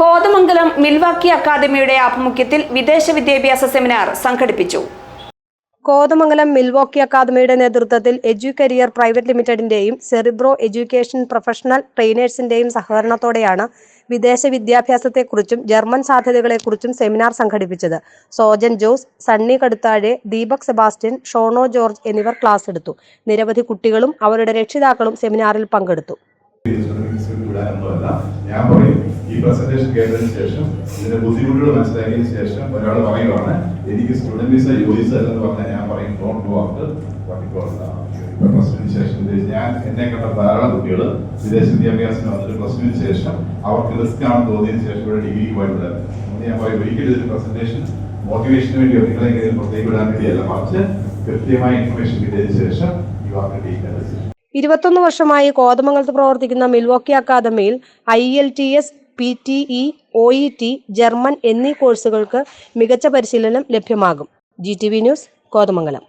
Kothamangalam Milwaukee അക്കാദമിയുടെ ആഭിമുഖ്യത്തിൽ വിദേശ വിദ്യാഭ്യാസ സെമിനാർ സംഘടിപ്പിച്ചു. കോതമംഗലം മിൽവോക്കി അക്കാദമിയുടെ നേതൃത്വത്തിൽ എഡ്യു കരിയർ പ്രൈവറ്റ് ലിമിറ്റഡിന്റെയും സെറിബ്രോ എഡ്യൂക്കേഷൻ പ്രൊഫഷണൽ ട്രെയിനേഴ്സിന്റെയും സഹകരണത്തോടെയാണ് വിദേശ വിദ്യാഭ്യാസത്തെക്കുറിച്ചും ജർമ്മൻ സാധ്യതകളെക്കുറിച്ചും സെമിനാർ സംഘടിപ്പിച്ചത്. സോജൻ ജോസ് സണ്ണി കടുത്താഴെ ദീപക് സെബാസ്റ്റ്യൻ ഷോണോ ജോർജ് എന്നിവർ ക്ലാസ് എടുത്തു. നിരവധി കുട്ടികളും അവരുടെ രക്ഷിതാക്കളും സെമിനാറിൽ പങ്കെടുത്തു. ഞാൻ ഈ പ്രസന്റേഷൻ കേട്ടതിന് ശേഷം ഇതിന്റെ ബുദ്ധിമുട്ടുകൾ മനസ്സിലാക്കിയതിന് ശേഷം ഒരാൾ പറയുവാണ് എനിക്ക് സ്റ്റുഡന്റ് വിസ യോജിച്ച എന്ന് പറഞ്ഞാൽ ഞാൻ പറയും ഡോണ്ട് ഗോ ആഫ്റ്റർ ശേഷം ഞാൻ എന്നെ കണ്ട ധാരാളം കുട്ടികൾ വിദേശ വിദ്യാഭ്യാസത്തിന് വന്നിട്ട് പ്ലസ് ടുവിന് ശേഷം അവർക്ക് റിസ്ക് ആണെന്ന് തോന്നിയതിന് ശേഷം ഇവിടെ ഡിഗ്രി പോയിട്ടുണ്ട് ഞാൻ പറയും ഒരിക്കലും ഇതിന്റെ പ്രസന്റേഷൻ മോട്ടിവേഷന് വേണ്ടിയോ നിങ്ങളെ പുറത്തേക്ക് വിടാൻ വേണ്ടിയല്ല. മറിച്ച് കൃത്യമായ ഇൻഫർമേഷൻ കിട്ടിയതിന് ശേഷം യു ആർ ടേക്ക് ഇരുപത്തൊന്ന് വർഷമായി കോതമംഗലത്ത് പ്രവർത്തിക്കുന്ന മിൽവോക്കി അക്കാദമിയിൽ I L T S P T E O E T German എന്നീ കോഴ്സുകൾക്ക് മികച്ച പരിശീലനം ലഭ്യമാകും. G T V news Kothamangalam.